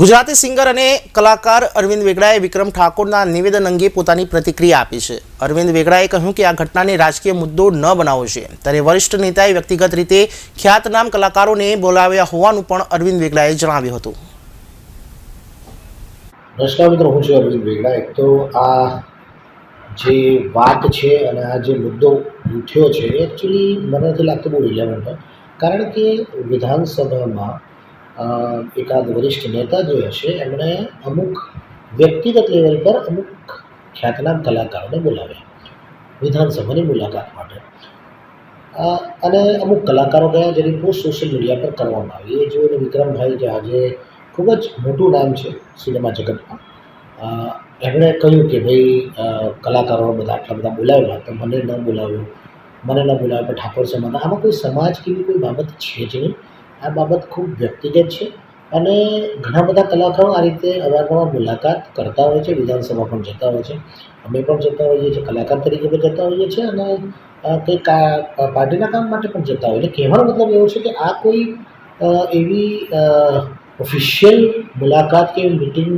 Gujarati singer અને કલાકાર અરવિંદ વેગડાએ વિક્રમ ઠાકોરના નિવેદન અંગે પોતાની પ્રતિક્રિયા આપી છે. અરવિંદ વેગડાએ કહ્યું કે આ ઘટનાને રાજકીય મુદ્દો ન બનાવવો છે. ત્યારે વરિષ્ઠ નેતાએ વ્યક્તિગત રીતે ખ્યાતનામ કલાકારોને બોલાવ્યા હોવાનું પણ અરવિંદ વેગડાએ જણાવ્યું હતું. નમસ્કાર મિત્રો, હું છું અરવિંદ વેગડા. એક તો આ જે વાત છે અને આ જે મુદ્દો ઉઠ્યો છે એકચ્યુઅલી મને નથી લાગતું બહુ રિલેવન્ટ કારણ કે વિધાનસભામાં એકાદ વરિષ્ઠ નેતા જે હશે, એમણે અમુક વ્યક્તિગત લેવલ પર અમુક ખ્યાતનામ કલાકારોને બોલાવ્યા. વિધાનસભાની મુલાકાત માટે. અને અમુક કલાકારો ગયા જેની પોસ્ટ સોશિયલ મીડિયા પર કરવામાં આવી. એ જોઈને વિક્રમભાઈ જે આજે ખૂબ જ મોટું નામ છે સિનેમા જગતમાં. એમણે કહ્યું કે ભાઈ કલાકારો બધા આટલા બધા બોલાવ્યા તો મને ન બોલાવ્યો. મને ન બોલાવ્યો, પણ ઠાકોર સમાજ આમાં કોઈ સમાજ કેવી કોઈ બાબત છે જ નહીં. આ બાબત ખૂબ વ્યક્તિગત છે અને ઘણા બધા કલાકારો આ રીતે અવારનવાર મુલાકાત કરતા હોય છે, વિધાનસભા પણ જતા હોય છે. અમે પણ જતા હોઈએ છીએ, કલાકાર તરીકે પણ જતા હોઈએ છીએ અને કંઈક પાર્ટીના કામ માટે પણ જતા હોય એટલે કહેવાનો મતલબ એવો છે કે આ કોઈ એવી ઓફિશિયલ મુલાકાત કે મિટિંગ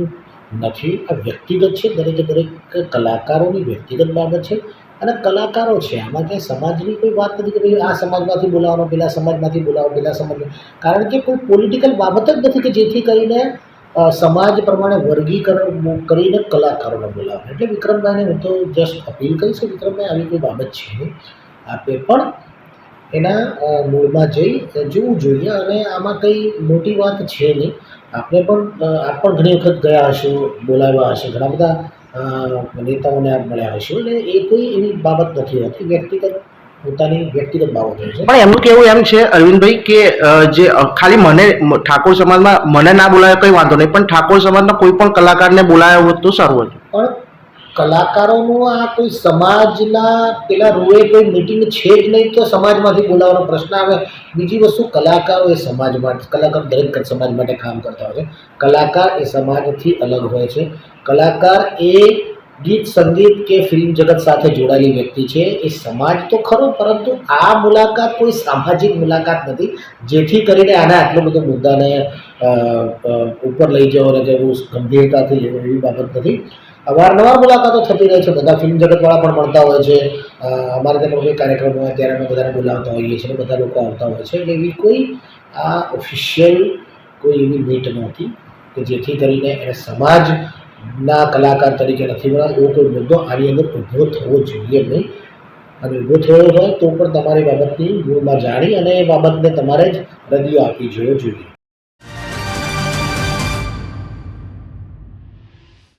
નથી. આ વ્યક્તિગત છે, દરેકે દરેક કલાકારોની વ્યક્તિગત બાબત છે. અને કલાકારો છે, આમાં ક્યાંય સમાજની કોઈ વાત નથી કે ભાઈ આ સમાજમાંથી બોલાવવાનો, પેલા સમાજમાંથી બોલાવો, પેલા સમાજ કારણ કે કોઈ પોલિટિકલ બાબત જ નથી કે જેથી કરીને સમાજ પ્રમાણે વર્ગીકરણ કરીને કલાકારોને બોલાવે એટલે વિક્રમભાઈને હું તો જસ્ટ અપીલ કરીશ કે વિક્રમભાઈ, આવી કોઈ બાબત છે નહીં. આપે પણ એના મૂળમાં જઈ જોવું જોઈએ અને આમાં કંઈ મોટી વાત છે નહીં. આપણે પણ આપ પણ ઘણી વખત ગયા હશો, બોલાવ્યા હશે, ઘણા બધા નેતાઓને મળ્યા હશો એટલે એ કોઈ એવી બાબત નથી હોતી. વ્યક્તિગત પોતાની વ્યક્તિગત બાબત હોય છે. પણ એમનું કેવું એમ છે અરવિંદભાઈ કે જે ખાલી મને ઠાકોર સમાજમાં મને ના બોલાવે કંઈ વાંધો નહીં પણ ઠાકોર સમાજના કોઈ પણ કલાકારને બોલાયો હોત તો સારું હતું. પણ કલાકારોનું આ કોઈ સમાજના પેલા રૂએ કોઈ મિટિંગ છે જ નહીં તો સમાજમાંથી બોલાવવાનો પ્રશ્ન આવે. બીજી વસ્તુ, કલાકારો એ સમાજ માટે, કલાકાર દરેક સમાજ માટે કામ કરતા હોય છે. કલાકાર એ સમાજથી અલગ હોય છે. કલાકાર એ ગીત, સંગીત કે ફિલ્મ જગત સાથે જોડાયેલી વ્યક્તિ છે. એ સમાજ તો ખરો, પરંતુ આ મુલાકાત કોઈ સામાજિક મુલાકાત નથી, જેથી કરીને આના આટલો બધો મુદ્દાને ઉપર લઈ જવાનો કે બહુ ગંભીરતાથી લેવો એવી બાબત નથી. અવારનવાર મુલાકાતો થતી રહે છે. બધા ફિલ્મ જગતવાળા પણ મળતા હોય છે. અમારે ત્યાં કોઈ કાર્યક્રમ હોય ત્યારે અમે બધાને બોલાવતા હોઈએ છીએ બધા લોકો આવતા હોય છે. એટલે એવી કોઈ આ ઓફિશિયલ કોઈ એવી મીટ નહોતી કે જેથી કરીને એને સમાજના કલાકાર તરીકે નથી બનાવ્યો એવો કોઈ મુદ્દો આની અંદર ઊભો થવો જોઈએ નહીં. અને ઊભો થયો હોય તો પણ તમારી બાબતની મૂળમાં જાણી અને એ બાબતને તમારે જ રદિયો આપી જોવો જોઈએ.